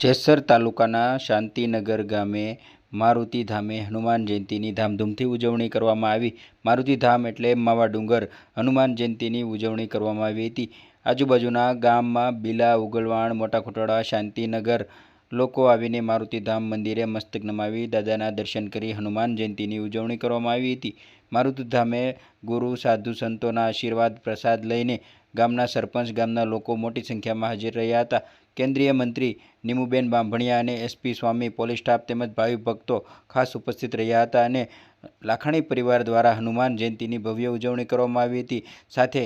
જેસર તાલુકાના શાંતિનગર ગામે મારુતિ ધામે હનુમાન જયંતીની ધામધૂમથી ઉજવણી કરવામાં આવી. મારુતિ ધામ એટલે માવા ડુંગર. હનુમાન જયંતીની ઉજવણી કરવામાં આવી હતી. આજુબાજુના ગામમાં બીલા, ઉગલવાણ, મોટા ખોટાળા શાંતિનગર લોકો આવીને મારુતિ ધામ મંદિરે મસ્તક નમાવી, દાદાના દર્શન કરી હનુમાન જયંતીની ઉજવણી કરવામાં આવી હતી. મારુતિ ધામે ગુરુ, સાધુ સંતોના આશીર્વાદ, પ્રસાદ લઈને ગામના સરપંચ ગામના લોકો મોટી સંખ્યામાં હાજર રહ્યા હતા. કેન્દ્રીય મંત્રી નીમુબેન બાંભણિયા અને એસપી સ્વામી પોલીસ સ્ટાફ તેમજ ભાવિ ભક્તો ખાસ ઉપસ્થિત રહ્યા હતા અને લાખાણી પરિવાર દ્વારા હનુમાન જયંતીની ભવ્ય ઉજવણી કરવામાં આવી હતી. સાથે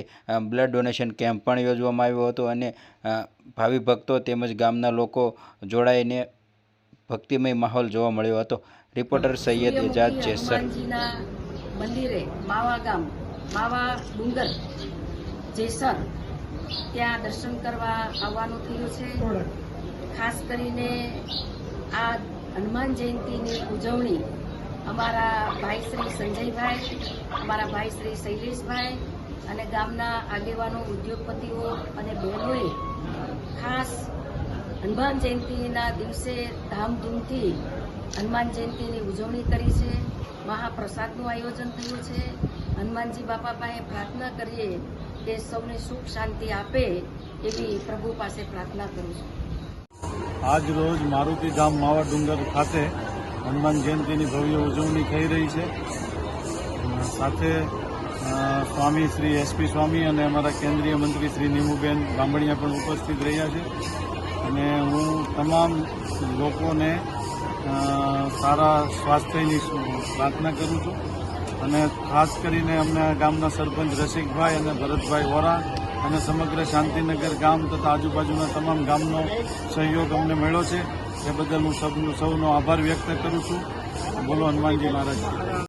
બ્લડ ડોનેશન કેમ્પ પણ યોજવામાં આવ્યો હતો અને ભાવિ ભક્તો તેમજ ગામના લોકો જોડાઈને ભક્તિમય માહોલ જોવા મળ્યો હતો. રિપોર્ટર સૈયદ એજાજ જેસર. મંદિરે માવા ગામ માવા ડુંગર જેસર ત્યાં દર્શન કરવા આવવાનું થયું છે. ખાસ કરીને આ હનુમાન જયંતીની ઉજવણી અમારા ભાઈ શ્રી સંજયભાઈ, અમારા ભાઈ શ્રી શૈલેષભાઈ અને ગામના આગેવાનો, ઉદ્યોગપતિઓ અને બહેનોએ ખાસ હનુમાન જયંતીના દિવસે ધામધૂમથી હનુમાન જયંતીની ઉજવણી કરી છે. મહાપ્રસાદનું આયોજન થયું છે. હનુમાનજી બાપા પાસે પ્રાર્થના કરીએ કે સૌને સુખ શાંતિ આપે એવી પ્રભુ પાસે પ્રાર્થના કરું છું. આજ રોજ મારુતિ ધામ માવા ડુંગર ખાતે હનુમાન જયંતિની ભવ્ય ઉજવણી થઈ રહી છે. સાથે સ્વામી શ્રી એસપી સ્વામી અને અમારા કેન્દ્રીય મંત્રી શ્રી નીમુબેન ગામડિયા પણ ઉપસ્થિત રહ્યા છે. અને હું તમામ લોકોને સારા સ્વાસ્થ્યની પ્રાર્થના કરું છું. અને ખાસ કરીને અમને ગામના સરપંચ રસિકભાઈ અને ભરતભાઈ વોરા અને સમગ્ર શાંતિનગર ગામ તથા આજુબાજુના તમામ ગામનો સહયોગ અમને મળ્યો છે. એ બદલ હું સૌનો આભાર વ્યક્ત કરું છું. બોલો હનુમાનજી મહારાજ.